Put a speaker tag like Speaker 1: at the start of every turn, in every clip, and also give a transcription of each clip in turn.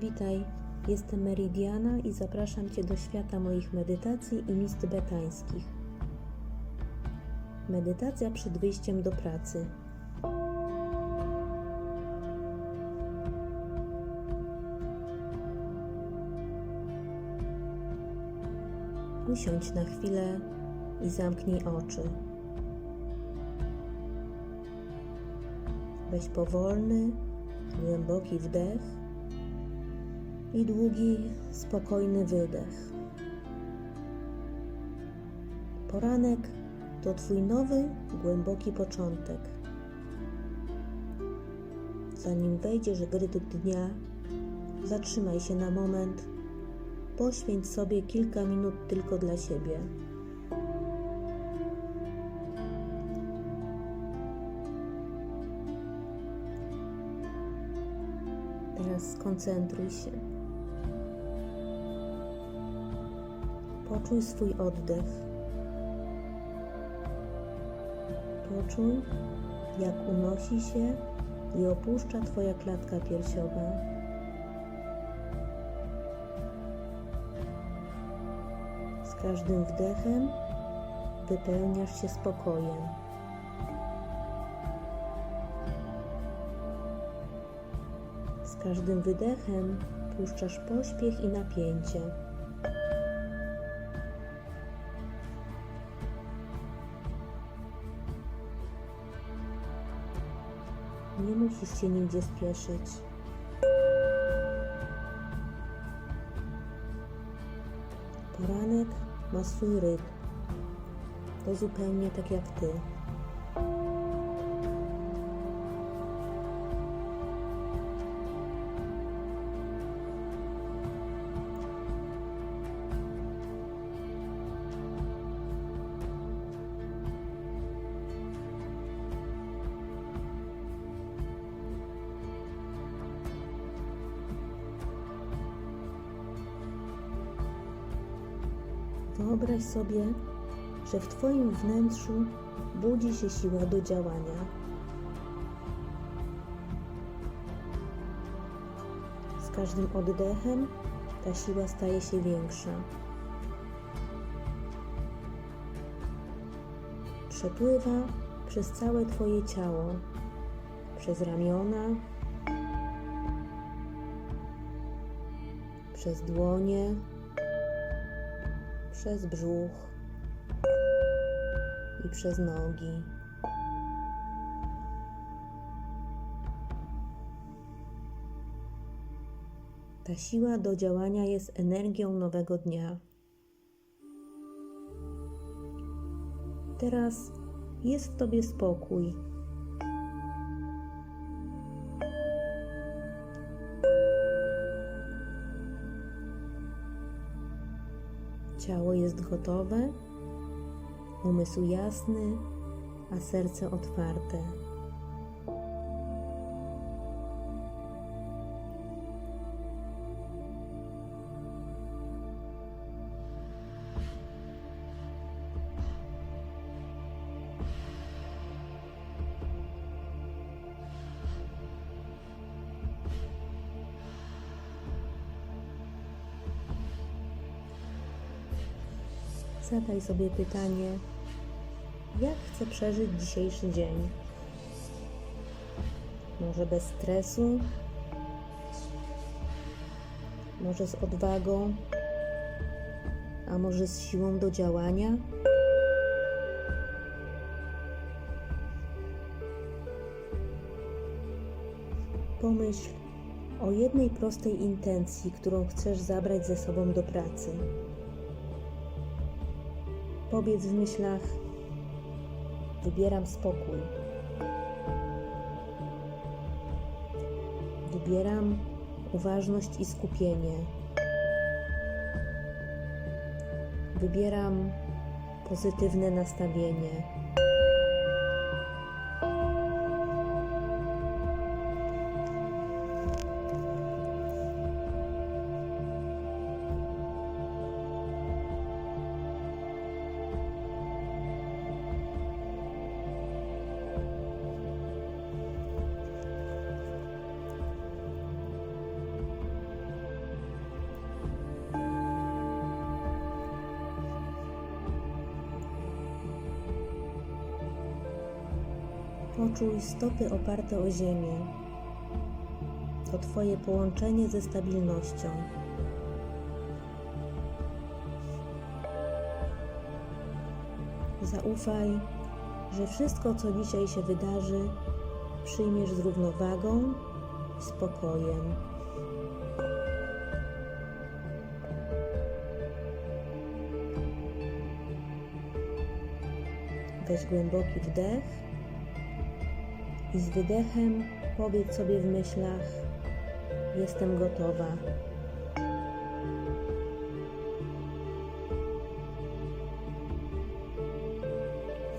Speaker 1: Witaj, jestem Meridiana i zapraszam Cię do świata moich medytacji i mist tybetańskich. Medytacja przed wyjściem do pracy. Usiądź na chwilę i zamknij oczy. Weź powolny, głęboki wdech i długi, spokojny wydech. Poranek to Twój nowy, głęboki początek. Zanim wejdziesz w rytm dnia, zatrzymaj się na moment, poświęć sobie kilka minut tylko dla siebie. Teraz skoncentruj się. Poczuj swój oddech. Poczuj, jak unosi się i opuszcza Twoja klatka piersiowa. Z każdym wdechem wypełniasz się spokojem. Z każdym wydechem puszczasz pośpiech i napięcie. Nie musisz się nigdzie spieszyć. Poranek ma swój. To zupełnie tak jak ty. Wyobraź sobie, że w Twoim wnętrzu budzi się siła do działania. Z każdym oddechem ta siła staje się większa. Przepływa przez całe Twoje ciało, przez ramiona, przez dłonie, przez brzuch i przez nogi. Ta siła do działania jest energią nowego dnia. Teraz jest w tobie spokój. Ciało jest gotowe, umysł jasny, a serce otwarte. Zadaj sobie pytanie, jak chcę przeżyć dzisiejszy dzień? Może bez stresu? Może z odwagą? A może z siłą do działania? Pomyśl o jednej prostej intencji, którą chcesz zabrać ze sobą do pracy. Powiedz w myślach: Wybieram spokój. Wybieram uważność i skupienie. Wybieram pozytywne nastawienie. Poczuj stopy oparte o ziemię. To Twoje połączenie ze stabilnością. Zaufaj, że wszystko, co dzisiaj się wydarzy, przyjmiesz z równowagą i spokojem. Weź głęboki wdech i z wydechem powiedz sobie w myślach: Jestem gotowa.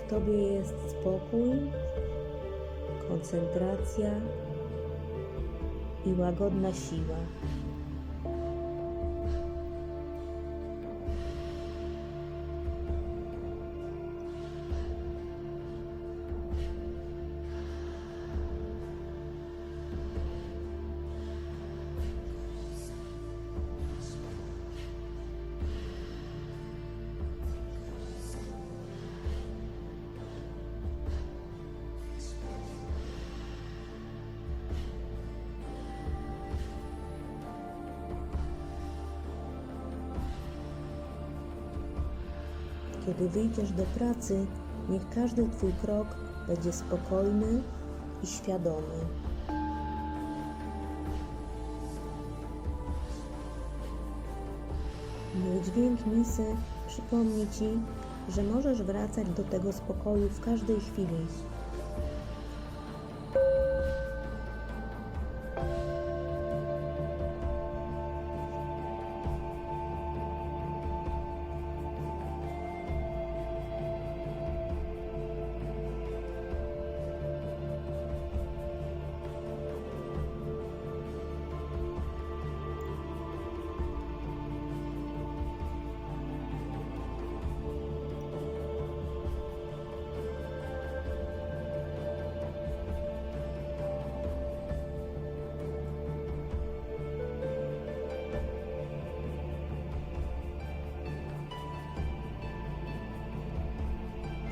Speaker 1: W Tobie jest spokój, koncentracja i łagodna siła. Kiedy wyjdziesz do pracy, niech każdy Twój krok będzie spokojny i świadomy. Niech dźwięk misy przypomni Ci, że możesz wracać do tego spokoju w każdej chwili.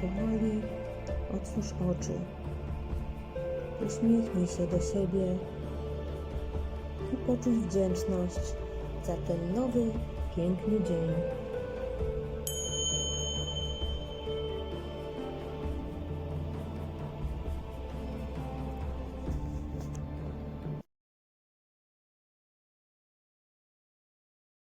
Speaker 1: Powoli otwórz oczy. Uśmiechnij się do siebie i poczuj wdzięczność za ten nowy, piękny dzień.